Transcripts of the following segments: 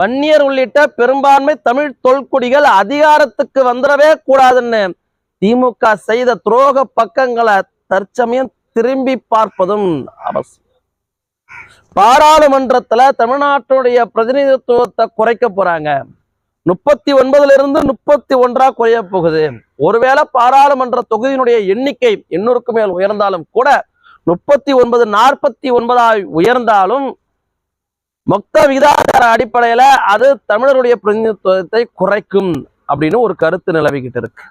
வன்னியர் உள்ளிட்ட பெரும்பான்மை தமிழ் தொல்குடிகள் அதிகாரத்துக்கு வந்துடவே கூடாதுன்னு திமுக செய்த துரோக பக்கங்களை தற்சமயம் திரும்பி பார்ப்பதும் அவசியம். பாராளுமன்றத்துல தமிழ்நாட்டுடைய பிரதிநிதித்துவத்தை குறைக்க போறாங்க. முப்பத்தி ஒன்பதுல இருந்து முப்பத்தி ஒன்றா குறைய போகுது. ஒருவேளை பாராளுமன்ற தொகுதியினுடைய எண்ணிக்கை எண்ணூறுக்கு மேல் உயர்ந்தாலும் கூட முப்பத்தி ஒன்பது நாற்பத்தி ஒன்பதாய் உயர்ந்தாலும் மொத்த விகிதாச்சார அடிப்படையில அது தமிழருடைய பிரதிநிதித்துவத்தை குறைக்கும் அப்படின்னு ஒரு கருத்து நிலவிக்கிட்டு இருக்கு.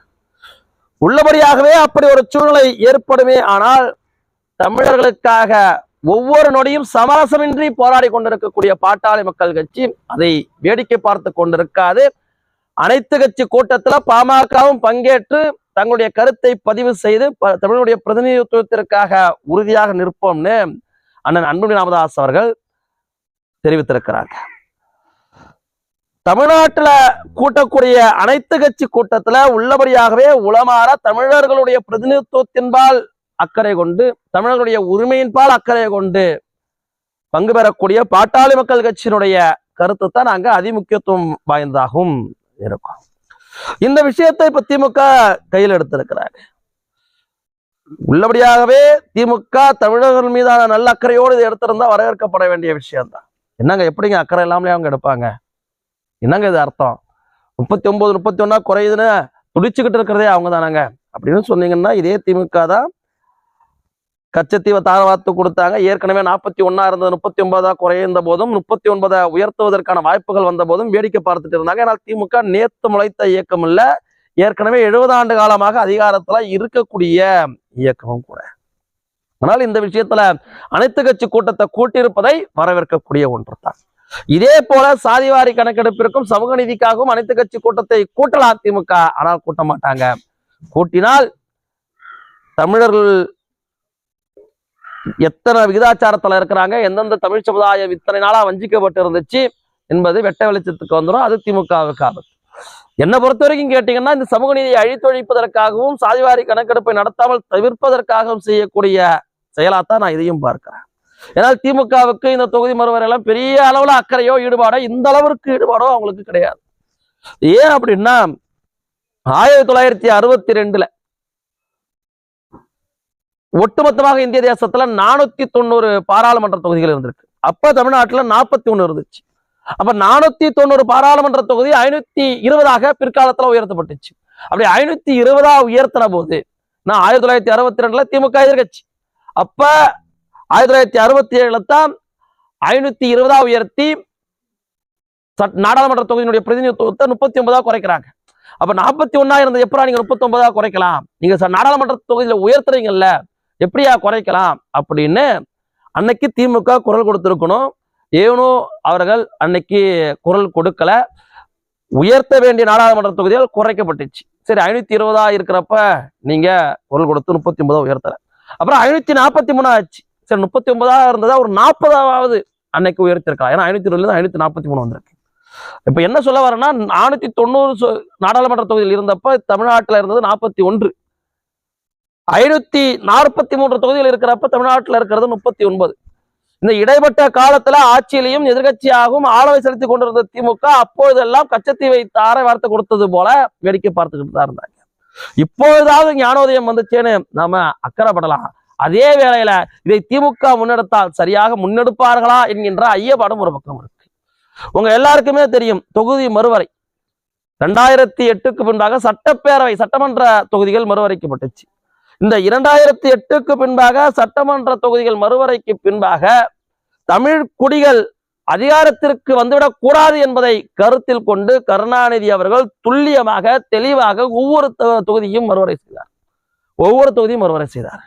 உள்ளபடியாகவே அப்படி ஒரு சூழ்நிலை ஏற்படுமே ஆனால் தமிழர்களுக்காக ஒவ்வொரு நொடியும் சமரசமின்றி போராடி கொண்டிருக்கக்கூடிய பாட்டாளி மக்கள் கட்சி அதை வேடிக்கை பார்த்து கொண்டிருக்காது. அனைத்து கட்சி கூட்டத்துல பாமகவும் பங்கேற்று தங்களுடைய கருத்தை பதிவு செய்து ப- பிரதிநிதித்துவத்திற்காக உறுதியாக நிற்போம்னு அண்ணன் அன்புமணி ராமதாஸ் அவர்கள் தெரிவித்திருக்கிறாங்க தமிழ்நாட்டுல கூட்டக்கூடிய அனைத்து கட்சி கூட்டத்துல உள்ளபடியாகவே உளமாற தமிழர்களுடைய பிரதிநிதித்துவத்தின்பால் அக்கறை கொண்டு தமிழர்களுடைய உரிமையின்பால் அக்கறை கொண்டு பங்கு பெறக்கூடிய பாட்டாளி மக்கள் கட்சியினுடைய கருத்து தான் நாங்க அதிமுக்கியத்துவம் வாய்ந்ததாகவும் இருக்கும். இந்த விஷயத்தை இப்ப திமுக கையில் எடுத்திருக்கிறாங்க உள்ளபடியாகவே திமுக தமிழர்கள் மீதான நல்ல அக்கறையோடு இது எடுத்திருந்தா வரவேற்கப்பட வேண்டிய விஷயம்தான். என்னங்க எப்படிங்க அக்கறை இல்லாமலே அவங்க எடுப்பாங்க? என்னங்க இது அர்த்தம்? முப்பத்தி ஒன்பது முப்பத்தி ஒன்னா குறையுதுன்னு துடிச்சுக்கிட்டு இருக்கிறதே அவங்க தானாங்க. அப்படின்னு சொன்னீங்கன்னா இதே திமுக தான் கச்சத்தீவை தாழ்வாத்து கொடுத்தாங்க. ஏற்கனவே நாற்பத்தி ஒன்னா இருந்தது முப்பத்தி ஒன்பதா குறைந்த போதும் முப்பத்தி ஒன்பதை உயர்த்துவதற்கான வாய்ப்புகள் வந்த போதும் வேடிக்கை பார்த்துட்டு இருந்தாங்க. ஏன்னா திமுக நேத்து முளைத்த இயக்கம் இல்ல ஏற்கனவே எழுபது ஆண்டு காலமாக அதிகாரத்துல இருக்கக்கூடிய இயக்கமும் கூட. ஆனால் இந்த விஷயத்துல அனைத்து கட்சி கூட்டத்தை கூட்டியிருப்பதை வரவேற்கக்கூடிய ஒன்று தான் இதே போல சாதிவாரி கணக்கெடுப்பிற்கும் சமூக நீதிக்காகவும் அனைத்து கட்சி கூட்டத்தை கூட்டலாம் திமுக? ஆனால் கூட்ட மாட்டாங்க. கூட்டினால் தமிழர்கள் எத்தனை விகிதாச்சாரத்துல இருக்கிறாங்க? எந்தெந்த தமிழ் சமுதாயம் இத்தனை நாளா வஞ்சிக்கப்பட்டு இருந்துச்சு என்பது வெட்ட வெளிச்சத்துக்கு வந்துடும் அது திமுகவுக்கு ஆபத்து. என்னை பொறுத்த வரைக்கும் கேட்டீங்கன்னா இந்த சமூக நீதியை அழித்தொழிப்பதற்காகவும் சாதிவாரி கணக்கெடுப்பை நடத்தாமல் தவிர்ப்பதற்காகவும் செய்யக்கூடிய செயலாத்தான் நான் இதையும் பார்க்கிறேன். ஏன்னால் திமுகவுக்கு இந்த தொகுதி மறுவரையெல்லாம் பெரிய அளவுல அக்கறையோ ஈடுபாடோ இந்த அளவிற்கு ஈடுபாடோ அவங்களுக்கு கிடையாது. ஏன் அப்படின்னா ஆயிரத்தி தொள்ளாயிரத்தி அறுபத்தி ரெண்டுல ஒட்டுமொத்தமாக இந்திய தேசத்துல நானூத்தி தொண்ணூறு பாராளுமன்ற தொகுதிகள் இருந்திருக்கு. அப்ப தமிழ்நாட்டுல நாற்பத்தி ஒண்ணு இருந்துச்சு. அப்ப நானூத்தி தொண்ணூறு பாராளுமன்ற தொகுதி ஐநூத்தி இருபதாக பிற்காலத்துல உயர்த்தப்பட்டுச்சு. அப்படி ஐநூத்தி இருபதா உயர்த்தின போது நான் ஆயிரத்தி தொள்ளாயிரத்தி அறுபத்தி ரெண்டுல திமுக எதிர்கட்சி. அப்ப ஆயிரத்தி தொள்ளாயிரத்தி அறுபத்தி ஏழுல தான் ஐநூத்தி இருபதா உயர்த்தி நாடாளுமன்ற தொகுதியினுடைய பிரதிநிதித்துவத்தை முப்பத்தி ஒன்பதா குறைக்கிறாங்க. அப்ப நாற்பத்தி ஒன்னா இருந்தது எப்படா நீங்க முப்பத்தி ஒன்பதா குறைக்கலாம்? நீங்க ச- நாடாளுமன்ற தொகுதியில உயர்த்துறீங்கல்ல எப்படியா குறைக்கலாம்? அப்படின்னு அன்னைக்கு திமுக குரல் கொடுத்திருக்கணும். ஏனோ அவர்கள் அன்னைக்கு குரல் கொடுக்கல. உயர்த்த வேண்டிய நாடாளுமன்ற தொகுதிகள் குறைக்கப்பட்டுச்சு. சரி ஐநூத்தி இருபதா இருக்கிறப்ப நீங்க குரல் கொடுத்து முப்பத்தி ஒன்பதா உயர்த்தல. அப்புறம் ஐநூத்தி நாற்பத்தி மூணா ஆச்சு. சரி முப்பத்தி ஒன்பதா இருந்ததா ஒரு நாற்பதாவது அன்னைக்கு உயர்த்திருக்கலாம். ஏன்னா ஐநூத்தி இருபதுல ஐநூத்தி நாற்பத்தி மூணு வந்திருக்கு. இப்ப என்ன சொல்ல வரேன்னா நானூத்தி தொண்ணூறு நாடாளுமன்ற தொகுதியில் இருந்தப்ப தமிழ்நாட்டுல இருந்தது நாற்பத்தி ஒன்று. ஐநூத்தி நாற்பத்தி மூன்று தொகுதியில் இருக்கிறப்ப தமிழ்நாட்டுல இருக்கிறது முப்பத்தி ஒன்பது. இந்த இடைப்பட்ட காலத்துல ஆட்சியிலையும் எதிர்கட்சியாகவும் ஆளவை செலுத்தி கொண்டிருந்த திமுக அப்பொழுதெல்லாம் கச்சத்தீவை தாரை வார்த்தை கொடுத்தது போல வேடிக்கை பார்த்துக்கிட்டு தான் இருந்தாங்க. இப்பொழுதாவது ஞானோதயம் வந்துச்சேன்னு நாம அக்கறைப்படலாம். அதே வேளையில இதை திமுக முன்னெடுத்தால் சரியாக முன்னெடுப்பார்களா என்கின்ற ஐயப்பாடும் ஒரு பக்கம் இருக்கு. உங்க எல்லாருக்குமே தெரியும் தொகுதி மறுவரை. ரெண்டாயிரத்தி எட்டுக்கு பின்பாக சட்டப்பேரவை சட்டமன்ற தொகுதிகள் மறுவரைக்கப்பட்டுச்சு. இந்த இரண்டாயிரத்தி எட்டுக்கு பின்பாக சட்டமன்ற தொகுதிகள் மறுவரைக்கு பின்பாக தமிழ் குடிகள் அதிகாரத்திற்கு வந்துவிடக் கூடாது என்பதை கருத்தில் கொண்டு கருணாநிதி அவர்கள் துல்லியமாக தெளிவாக ஒவ்வொரு தொகுதியும் மறுவரை செய்தார். ஒவ்வொரு தொகுதியும் மறுவரை செய்தார்.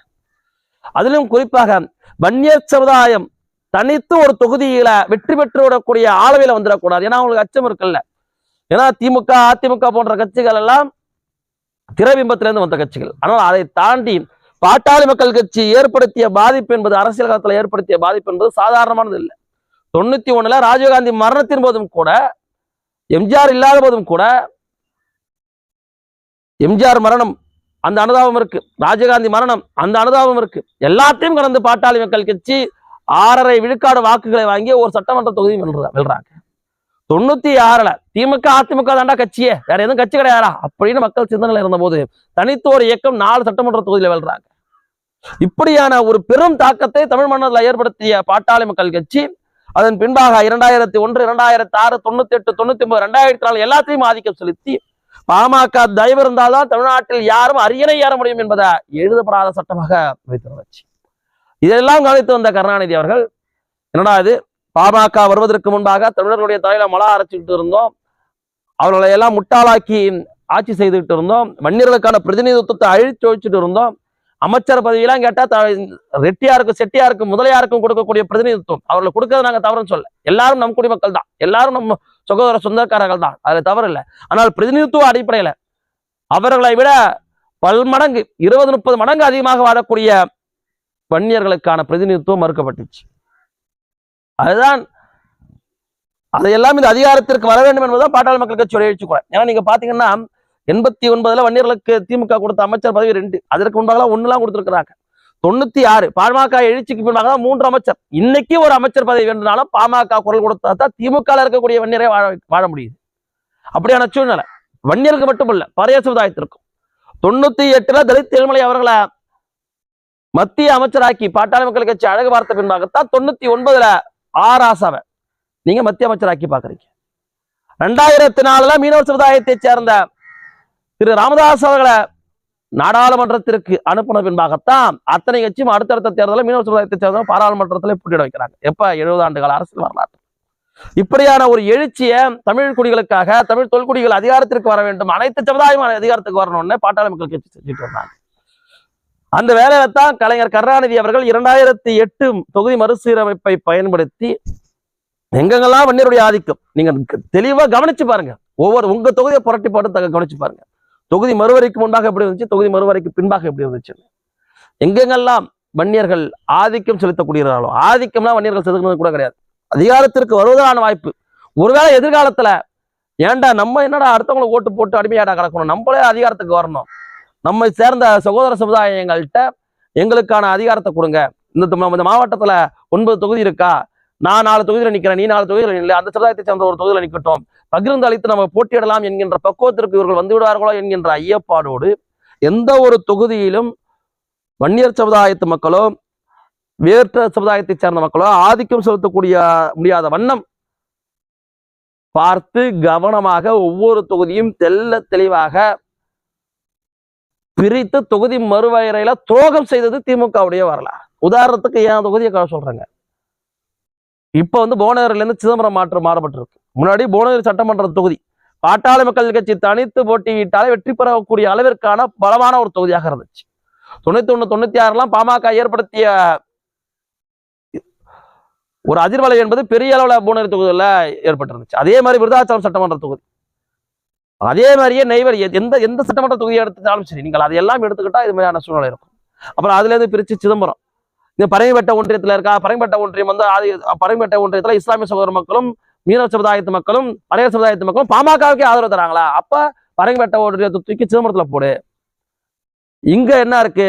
அதிலும் குறிப்பாக வன்னியர் சமுதாயம் தனித்து ஒரு தொகுதியில வெற்றி பெற்று விடக்கூடிய ஆளவையில வந்துடக்கூடாது. ஏன்னா அவங்களுக்கு அச்சம் இருக்குல்ல. ஏன்னா திமுக அதிமுக போன்ற கட்சிகள் எல்லாம் திரபிம்பத்திலிருந்து வந்த கட்சிகள். ஆனால் அதை தாண்டி பாட்டாளி மக்கள் கட்சி ஏற்படுத்திய பாதிப்பு என்பது அரசியல் காலத்துல ஏற்படுத்திய பாதிப்பு என்பது சாதாரணமானது இல்லை. தொண்ணூத்தி ஒண்ணுல ராஜீவ்காந்தி மரணத்தின் போதும் கூட எம்ஜிஆர் இல்லாத போதும் கூட எம்ஜிஆர் மரணம் அந்த அனுதாபம் இருக்கு. ராஜீவ்காந்தி மரணம் அந்த அனுதாபம் இருக்கு. எல்லாத்தையும் கடந்து பாட்டாளி மக்கள் கட்சி ஆறரை விழுக்காடு வாக்குகளை வாங்கி ஒரு சட்டமன்ற தொகுதி வெல்றாங்க. தொண்ணூத்தி ஆறுல திமுக அதிமுக தாண்டா கட்சியே வேற எதுவும் கட்சி கிடையாதா? அப்படின்னு மக்கள் சிந்தனையில இருந்தபோது தனித்து இயக்கம் நாலு சட்டமன்ற தொகுதியில வெல்றாங்க. இப்படியான ஒரு பெரும் தாக்கத்தை தமிழ் மன்னர்ல ஏற்படுத்திய பாட்டாளி மக்கள் கட்சி அதன் பின்பாக இரண்டாயிரத்தி ஒன்று இரண்டாயிரத்தி ஆறு தொண்ணூத்தி எட்டு தொண்ணூத்தி ஒன்பது ரெண்டாயிரத்தி நாலு எல்லாத்தையும் ஆதிக்கம் செலுத்தி பாமக தயவு இருந்தால்தான் தமிழ்நாட்டில் யாரும் அரியணை ஏற முடியும் என்பதை எழுதப்படாத சட்டமாக வைத்திருந்தாச்சு. இதெல்லாம் கவனித்து வந்த கருணாநிதி அவர்கள் என்னடா இது? பாமக வருவதற்கு முன்பாக தமிழர்களுடைய தலையில மலா அரைச்சிக்கிட்டு இருந்தோம். அவர்களை எல்லாம் முட்டாளாக்கி ஆட்சி செய்துகிட்டு இருந்தோம். வன்னியர்களுக்கான பிரதிநிதித்துவத்தை அழிச்சு வச்சுட்டு இருந்தோம். அமைச்சர் பதவியெல்லாம் கேட்டா ரெட்டியாருக்கும் செட்டியாருக்கும் முதலியாருக்கும் கொடுக்கக்கூடிய பிரதிநிதித்துவம். அவர்களை கொடுக்கறது நாங்க தவறுன்னு சொல்ல எல்லாரும் நம் குடிமக்கள் தான். எல்லாரும் நம்ம சகோதர சொந்தக்காரர்கள் தான். அதுல தவறு இல்லை. ஆனால் பிரதிநிதித்துவ அடிப்படையில அவர்களை விட பல்மடங்கு இருபது முப்பது மடங்கு அதிகமாக வாழக்கூடிய வன்னியர்களுக்கான பிரதிநிதித்துவம் மறுக்கப்பட்டுச்சு. அதுதான் அதையெல்லாம் இந்த அதிகாரத்திற்கு வர வேண்டும் என்பதுதான் பாட்டாளி மக்கள் கட்சி எழுச்சி கூட ஏன்னா நீங்க பாத்தீங்கன்னா எண்பத்தி ஒன்பதுல வன்னியர்களுக்கு திமுக கொடுத்த அமைச்சர் பதவி ரெண்டு. அதற்கு முன்பாக ஒண்ணுலாம் கொடுத்திருக்கிறாங்க. தொண்ணூத்தி ஆறு பாமக எழுச்சிக்கு பின்பாக தான் மூன்று அமைச்சர். இன்னைக்கு ஒரு அமைச்சர் பதவி வேண்டுனாலும் பாமக குரல் கொடுத்தா தான் திமுக இருக்கக்கூடிய வன்னியரை வாழ வாழ முடியுது. அப்படியான சூழ்நிலை. வன்னியருக்கு மட்டுமல்ல பழைய சமுதாயத்திற்கும். தொண்ணூத்தி எட்டுல தலித் திருமலை அவர்களை மத்திய அமைச்சராக்கி பாட்டாளி மக்கள் கட்சி அழகு பார்த்த பின்பாகத்தான் தொண்ணூத்தி ஒன்பதுல ஆராசாவை நீங்க மத்திய அமைச்சராக்கி பாக்குறீங்க ரெண்டாயிரத்தி நாலுல மீனவர் சமுதாயத்தை சேர்ந்த திரு ராமதாஸ் அவர்களை நாடாளுமன்றத்திற்கு அனுப்பின பின்பாகத்தான் அத்தனை கட்சியும் அடுத்தடுத்த தேர்தலில் மீனவர் சமுதாயத்தை சேர்ந்த பாராளுமன்றத்தில் போட்டியிட வைக்கிறாங்க. எப்ப? எழுபது ஆண்டுகள் அரசியல் வரலாற்று இப்படியான ஒரு எழுச்சியை தமிழ் குடிகளுக்காக தமிழ் தொல்குடிகள் அதிகாரத்திற்கு வர வேண்டும் அனைத்து சமுதாயமான அதிகாரத்துக்கு வரணும்னு பாட்டாளி மக்கள் கட்சி செஞ்சுட்டு வந்தாங்க. அந்த வேலையில தான் கலைஞர் கருணாநிதி அவர்கள் இரண்டாயிரத்தி எட்டு தொகுதி மறுசீரமைப்பை பயன்படுத்தி எங்கெங்கெல்லாம் வன்னியருடைய ஆதிக்கம் நீங்க தெளிவா கவனிச்சு பாருங்க. ஒவ்வொரு உங்க தொகுதியை புரட்டி போட்டு கவனிச்சு பாருங்க. தொகுதி மறுவரைக்கு முன்பாக எப்படி இருந்துச்சு? தொகுதி மறுவரைக்கு பின்பாக எப்படி இருந்துச்சு? எங்கெங்கெல்லாம் வன்னியர்கள் ஆதிக்கம் செலுத்தக்கூடியவர்களோ ஆதிக்கம்லாம் வன்னியர்கள் செலுத்துறது கூட கிடையாது. அதிகாரத்திற்கு வருவதற்கான வாய்ப்பு. ஒருவேளை எதிர்காலத்துல ஏன்டா நம்ம என்னடா அடுத்தவங்களை ஓட்டு போட்டு அடிமையாடா கிடக்கணும்? நம்மளே அதிகாரத்துக்கு வரணும். நம்மை சேர்ந்த சகோதர சமுதாயங்கள்கிட்ட எங்களுக்கான அதிகாரத்தை கொடுங்க. இந்த இந்த மாவட்டத்துல ஒன்பது தொகுதி இருக்கா? நான் நாலு தொகுதியில் நிக்கிறேன் நீ நாலு தொகுதியில் இல்லை அந்த சமுதாயத்தை சேர்ந்த ஒரு தொகுதியில் நிற்கட்டும் பகிர்ந்து அளித்து நம்ம போட்டியிடலாம் என்கின்ற பக்குவத்திற்கு இவர்கள் வந்து விடுவார்களோ என்கின்ற ஐயப்பாடோடு எந்த ஒரு தொகுதியிலும் வன்னியர் சமுதாயத்து மக்களோ வேற்ற சமுதாயத்தை சேர்ந்த மக்களோ ஆதிக்கம் செலுத்தக்கூடிய முடியாத வண்ணம் பார்த்து கவனமாக ஒவ்வொரு தொகுதியும் தெல்ல தெளிவாக பிரித்து தொகுதி மறுவரையில துரோகம் செய்தது திமுகவுடைய வரலாறு. உதாரணத்துக்கு ஏன் தொகுதியை சொல்றேங்க. இப்ப வந்து புவனகிரில இருந்து சிதம்பரம் மாற்று மாறப்பட்டிருக்கு முன்னாடி புவனகிரி சட்டமன்ற தொகுதி. பாட்டாளி மக்கள் கட்சி தனித்து போட்டியிட்டாலே வெற்றி பெறக்கூடிய அளவிற்கான பலமான ஒரு தொகுதியாக இருந்துச்சு. தொண்ணூத்தி ஒண்ணு தொண்ணூத்தி ஆறுலாம் பாமக ஏற்படுத்திய ஒரு அதிர்வலை என்பது பெரிய அளவுல புவனகிரி தொகுதியில் ஏற்பட்டிருந்துச்சு. அதே மாதிரி விருதாச்சலம் சட்டமன்ற தொகுதி. அதே மாதிரியே நெய்வர் எந்த எந்த சட்டமன்ற தொகுதியை எடுத்துட்டாலும் சரி நீங்கள் அதையெல்லாம் எடுத்துக்கிட்டா இது மாதிரியான சூழ்நிலை இருக்கும். அப்புறம் அதுல இருந்து பிரிச்சு சிதம்பரம். இந்த பரங்கிப்பட்ட ஒன்றியத்தில் இருக்கா? பரங்கிப்பட்ட ஒன்றியம் வந்து ஆதி பரங்கிப்பட்ட ஒன்றியத்துல இஸ்லாமிய சகோதர மக்களும் மீனவ சமுதாயத்து மக்களும் பழைய சமுதாயத்து மக்களும் பாமகவுக்கே ஆதரவு தராங்களா? அப்ப பரங்கிப்பட்ட ஒன்றியத்தை தூக்கி சிதம்பரத்துல போடு. இங்க என்ன இருக்கு?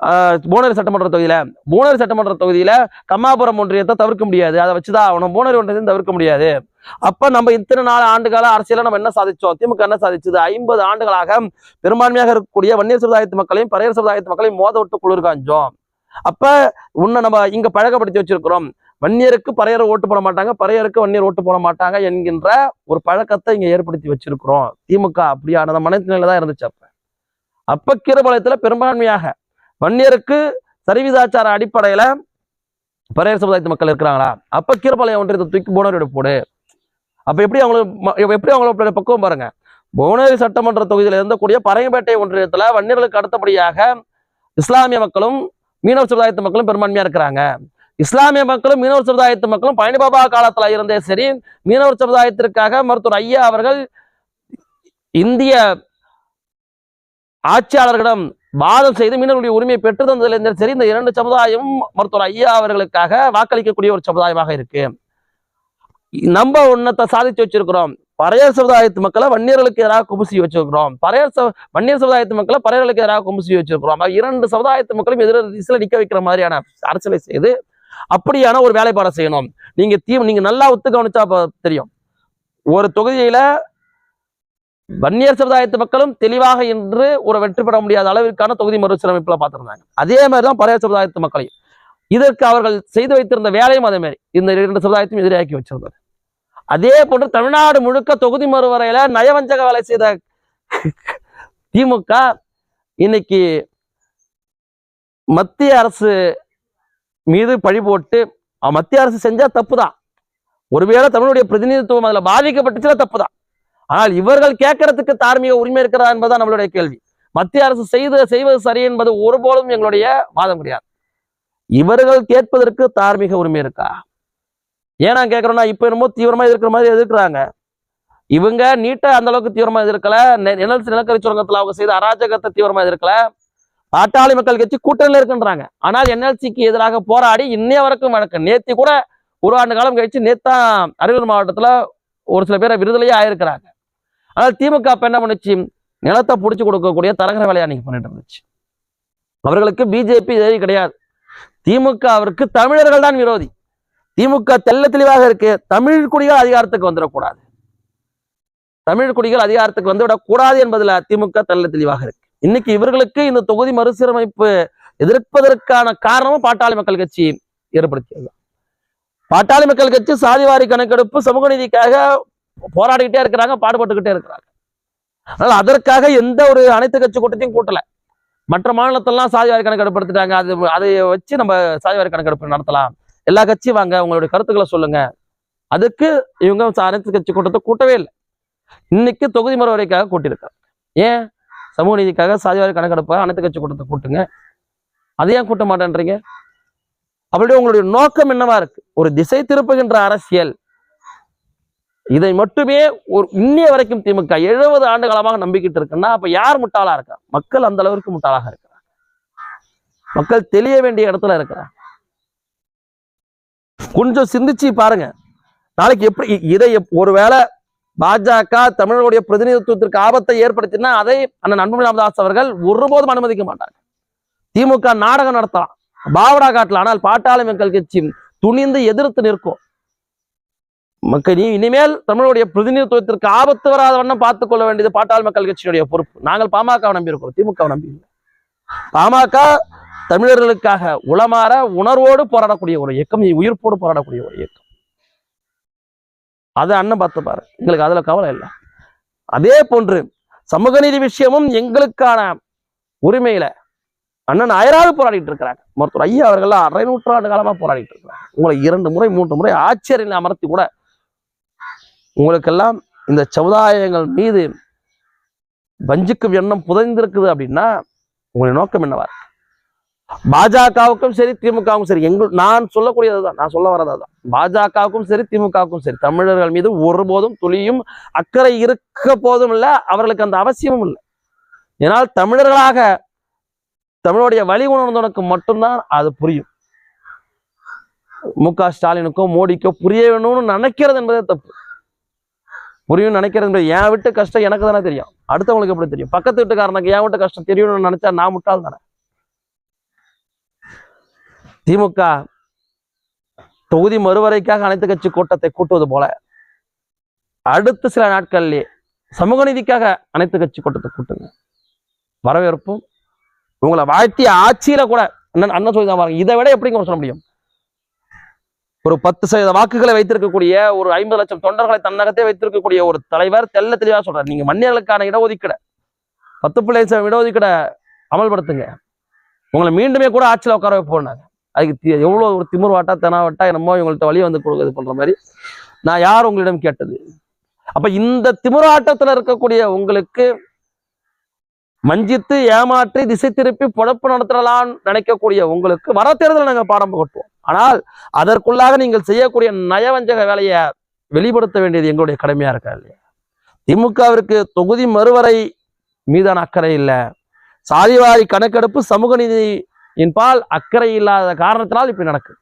ஆஹ் சட்டமன்ற தொகுதியில புவனகிரி சட்டமன்ற தொகுதியில கம்மாபுரம் ஒன்றியத்தை தவிர்க்க முடியாது. அதை வச்சுதான் ஆகணும். புவனகிரி ஒன்றியத்தை தவிர்க்க முடியாது. அப்ப நம்ம இத்தனை நாலு ஆண்டுகால அரசியல நம்ம என்ன சாதிச்சோம்? திமுக என்ன சாதிச்சது? ஐம்பது ஆண்டுகளாக பெரும்பான்மையாக இருக்கக்கூடிய வன்னியர் சமுதாயத்து மக்களையும் பறையர் சமுதாயத்து மக்களையும் மோத விட்டு குளிர்காஞ்சோம் அப்ப உன்னை நம்ம இங்க பழக்கப்படுத்தி வச்சிருக்கிறோம். வன்னியருக்கு பறையரை ஓட்டு போட மாட்டாங்க பறையருக்கு வன்னியர் ஓட்டு போட மாட்டாங்க என்கின்ற ஒரு பழக்கத்தை இங்க ஏற்படுத்தி வச்சிருக்கிறோம். திமுக அப்படியான மனநிலையில தான் இருந்துச்சு அப்ப. அப்ப கீரபாளையத்துல பெரும்பான்மையாக வன்னியருக்கு சரிவிதாச்சார அடிப்படையில பறையர் சமுதாயத்து மக்கள் இருக்கிறாங்களா? அப்ப கீரபாளையம் ஒன்றியத்தை தூக்கி போனவரோட போடு. அப்ப எப்படி அவங்களுக்கு எப்படி அவங்களோட பக்குவம் பாருங்க. புவனகிரி சட்டமன்ற தொகுதியில இருந்தக்கூடிய பறையம்பேட்டை ஒன்றியத்துல வன்னியர்களுக்கு அடுத்தபடியாக இஸ்லாமிய மக்களும் மீனவர் சமுதாயத்து மக்களும் பெரும்பான்மையா இருக்கிறாங்க. இஸ்லாமிய மக்களும் மீனவர் சமுதாயத்து மக்களும் பழனிபாபா காலத்துல இருந்தே சரி மீனவர் சமுதாயத்திற்காக மருத்துவர் ஐயா அவர்கள் இந்திய ஆட்சியாளர்களிடம் வாதம் செய்து மீனவர்களுடைய உரிமையை பெற்று தந்ததுல சரி இந்த இரண்டு சமுதாயமும் மருத்துவர் ஐயா அவர்களுக்காக வாக்களிக்கக்கூடிய ஒரு சமுதாயமாக இருக்கு. நம்ம உன்னத்தை சாதிச்சு வச்சிருக்கிறோம். பறையர் சமுதாயத்து மக்களை வன்னியர்களுக்கு எதிராக குமுசி வச்சிருக்கிறோம். பறையர் ச- வன்னியர் சமுதாயத்து மக்களை பறையர்களுக்கு எதிராக குமுசி வச்சிருக்கிறோம். இரண்டு சமுதாயத்து மக்களும் எதிர திசையில நிக்க வைக்கிற மாதிரியான அரசியலை செய்து அப்படியான ஒரு வேலைப்பாடை செய்யணும். நீங்க தீ நீங்க நல்லா ஒத்து கவனிச்சா தெரியும். ஒரு தொகுதியில வன்னியர் சமுதாயத்து மக்களும் தெளிவாக இன்று ஒரு வெற்றி பெற முடியாத அளவிற்கான தொகுதி மறுசீரமைப்புல பார்த்திருந்தாங்க. அதே மாதிரிதான் பழைய சமுதாயத்து மக்களையும். இதற்கு அவர்கள் செய்து வைத்திருந்த வேலையும் அதே மாதிரி. இந்த இரண்டு சமுதாயத்தையும் எதிராக்கி வச்சிருந்தது. அதே போன்று தமிழ்நாடு முழுக்க தொகுதி மறுவரையில நயவஞ்சக வேலை செய்த திமுக இன்னைக்கு மத்திய அரசு மீது பழி போட்டு மத்திய அரசு செஞ்சா தப்புதான். ஒருவேளை தமிழுடைய பிரதிநிதித்துவம் அதுல பாதிக்கப்பட்டுச்சுன்னா தப்புதான். ஆனால் இவர்கள் கேட்கறதுக்கு தார்மீக உரிமை இருக்கிறதா என்பதுதான் நம்மளுடைய கேள்வி. மத்திய அரசு செய்து செய்வது சரி என்பது ஒருபோதும் எங்களுடைய வாதம் கிடையாது. இவர்கள் கேட்பதற்கு தார்மீக உரிமை இருக்கா? ஏன் நான் இப்போ என்னமோ தீவிரமா எதிர்க்கிற மாதிரி எதிர்க்கிறாங்க. இவங்க நீட்டை அந்த அளவுக்கு தீவிரமா எதிர்க்கல. நெ- நிலக்கரி சுரங்கத்தில் அவங்க செய்த அராஜகத்தை தீவிரமா எதிர்க்கல. பாட்டாளி மக்கள் கட்சி கூட்டணியில் இருக்குன்றாங்க. ஆனால் என்எல்சிக்கு எதிராக போராடி இன்னைய வரைக்கும் வழக்கு நேத்தி கூட ஒரு ஆண்டு காலம் கழிச்சு நேத்தான் அரியலூர் மாவட்டத்துல ஒரு சில பேரை விடுதலையே ஆயிருக்கிறாங்க. ஆனால் திமுக இப்போ என்ன பண்ணுச்சு? நிலத்தை பிடிச்சி கொடுக்கக்கூடிய தரகர வேலையை அன்னைக்கு பண்ணிட்டு இருந்துச்சு. அவர்களுக்கு பிஜேபி எதிரி கிடையாது. திமுக அவருக்கு தமிழர்கள் தான் விரோதி. திமுக தெள்ள தெளிவாக இருக்கு. தமிழ் குடிகள் அதிகாரத்துக்கு வந்துடக்கூடாது. தமிழ் குடிகள் அதிகாரத்துக்கு வந்துவிடக் கூடாது என்பதுல திமுக தெள்ள தெளிவாக இருக்கு. இன்னைக்கு இவர்களுக்கு இந்த தொகுதி மறுசீரமைப்பு எதிர்ப்பதற்கான காரணமும் பாட்டாளி மக்கள் கட்சி ஏற்படுத்தியது. பாட்டாளி மக்கள் கட்சி சாதிவாரி கணக்கெடுப்பு சமூக நீதிக்காக போராடிக்கிட்டே இருக்கிறாங்க பாடுபட்டுக்கிட்டே இருக்கிறாங்க. அதனால அதற்காக எந்த ஒரு அனைத்து கட்சி கூட்டத்தையும் கூட்டல. மற்ற மாநிலத்தெல்லாம் சாதிவாரி கணக்கெடுப்பு எடுத்துட்டாங்க. அது அதை வச்சு நம்ம சாதிவாரி கணக்கெடுப்பு நடத்தலாம். எல்லா கட்சியும் வாங்க உங்களுடைய கருத்துக்களை சொல்லுங்க. அதுக்கு இவங்க அனைத்து கட்சி கூட்டத்தை கூட்டவே இல்லை. இன்னைக்கு தொகுதி மறுவரைக்காக கூட்டியிருக்காங்க. ஏன்? சமூக நீதிக்காக சாதிவாரி கணக்கெடுப்பாக அனைத்து கட்சி கூட்டத்தை கூட்டுங்க. அதை ஏன் கூட்ட மாட்டேன்றீங்க? அப்படியே உங்களுடைய நோக்கம் என்னவா இருக்கு? ஒரு திசை திருப்புகின்ற அரசியல். இதை மட்டுமே ஒரு இன்னைய வரைக்கும் திமுக எழுபது ஆண்டு காலமாக நம்பிக்கிட்டு இருக்குன்னா அப்ப யார் முட்டாளா இருக்கா? மக்கள் அந்த அளவிற்கு முட்டாளாக இருக்கிறாங்க. மக்கள் தெளிய வேண்டிய இடத்துல இருக்கிறாங்க. கொஞ்சம் சிந்திச்சு பாருங்க. நாளைக்கு எப்படி இதை ஒருவேளை பாஜக தமிழர்களுடைய பிரதிநிதித்துவத்திற்கு ஆபத்தை ஏற்படுத்தினா அதை அந்த நண்பன் ராமதாஸ் அவர்கள் ஒருபோதும் அனுமதிக்க மாட்டாங்க. திமுக நாடகம் நடத்தலாம். பாவடா காட்டலாம். ஆனால் பாட்டாளி மக்கள் கட்சி துணிந்து எதிர்த்து நிற்கும். மக்கள் நீ இனிமேல் தமிழுடைய பிரதிநிதித்துவத்திற்கு ஆபத்து வராத வண்ணம் பார்த்துக் கொள்ள வேண்டியது பாட்டாளி மக்கள் கட்சியினுடைய பொறுப்பு. நாங்கள் பாமகவை நம்பி இருக்கிறோம் திமுகவை நம்பி இல்லை பாமக தமிழர்களுக்காக உளமாற உணர்வோடு போராடக்கூடிய ஒரு இயக்கம் உயிர்ப்போடு போராடக்கூடிய ஒரு இயக்கம். அதை அண்ணன் பார்த்து பாரு. எங்களுக்கு அதுல கவலை இல்லை. அதே போன்று சமூக நீதி விஷயமும் எங்களுக்கான உரிமையில அண்ணன் அயராது போராடிட்டு இருக்கிறாங்க மருத்துவர் ஐயா அவர்கள் அரை நூற்றாண்டு காலமா போராடிட்டு இருக்கிறாங்க உங்களை இரண்டு முறை மூன்று முறை ஆச்சரியில் அமர்த்தி கூட உங்களுக்கெல்லாம் இந்த சமுதாயங்கள் மீது வஞ்சிக்கும் எண்ணம் புதைந்திருக்குது அப்படின்னா உங்களுடைய நோக்கம் என்னவா இருக்கு? பாஜகவுக்கும் சரி திமுகவுக்கும் சரி எங்கள் நான் சொல்லக்கூடியதுதான் நான் சொல்ல வரது பாஜகவுக்கும் சரி திமுகவுக்கும் சரி தமிழர்கள் மீது ஒருபோதும் துளியும் அக்கறை இருக்க போதும் இல்லை அவர்களுக்கு அந்த அவசியமும் இல்லை. ஏனால் தமிழர்களாக தமிழுடைய வழி உணர்ந்தவனுக்கு மட்டும்தான் அது புரியும். மு க ஸ்டாலினுக்கோ மோடிக்கோ புரிய வேணும்னு நினைக்கிறது என்பதே தப்பு. புரியும் நினைக்கிறது என்பது என் விட்டு கஷ்டம் எனக்கு தானே தெரியும். அடுத்தவங்களுக்கு எப்படி தெரியும்? பக்கத்து வீட்டுக்காரனுக்கு என் விட்டு கஷ்டம் தெரியும்னு நினைச்சா நான் முட்டால் தானே திமுக தொகுதி மறுவரைக்காக அனைத்து கட்சி கூட்டத்தை கூட்டுவது போல அடுத்த சில நாட்கள்லயே சமூக நீதிக்காக அனைத்து கட்சி கூட்டத்தை கூட்டுங்க. வரவேற்பும் உங்களை வாழ்த்திய ஆட்சியில கூட அண்ணன் அண்ணன் சொல்லி தான் பாருங்க. இதை விட எப்படிங்க சொல்ல முடியும்? ஒரு பத்து சதவீத வாக்குகளை வைத்திருக்கக்கூடிய ஒரு ஐம்பது லட்சம் தொண்டர்களை தன்னகத்தே வைத்திருக்கக்கூடிய ஒரு தலைவர் தெல்ல தெளிவா சொல்றாரு. நீங்க மன்னியர்களுக்கான இடஒதுக்கீடு பத்து பிள்ளை இடஒதுக்கீடை அமல்படுத்துங்க. உங்களை மீண்டுமே கூட ஆட்சியில் உட்கார வைப்போம் நாங்கள் அதுக்கு எவ்வளோ எவ்வளவு ஒரு திமிர்வாட்டா தெனாவட்டா என்னமோ இவங்கள்ட்ட வழி வந்து கொடுக்குது பண்ற மாதிரி நான் யார் உங்களிடம் கேட்டது? அப்ப இந்த திமிராட்டத்துல இருக்கக்கூடிய உங்களுக்கு மஞ்சித்து ஏமாற்றி திசை திருப்பி பொழப்பு நடத்தலாம்னு நினைக்கக்கூடிய உங்களுக்கு வர தேர்தல் நாங்க பாடம் புகட்டுவோம். ஆனால் அதற்குள்ளாக நீங்கள் செய்யக்கூடிய நயவஞ்சக வேலையை வெளிப்படுத்த வேண்டியது எங்களுடைய கடமையா இருக்கா இல்லையா? திமுகவிற்கு தொகுதி மறுவரை மீதான அக்கறை இல்லை. சாதிவாரி கணக்கெடுப்பு சமூக நீதி என்பால் அக்கறை இல்லாத காரணத்தினால் இப்படி நடக்குது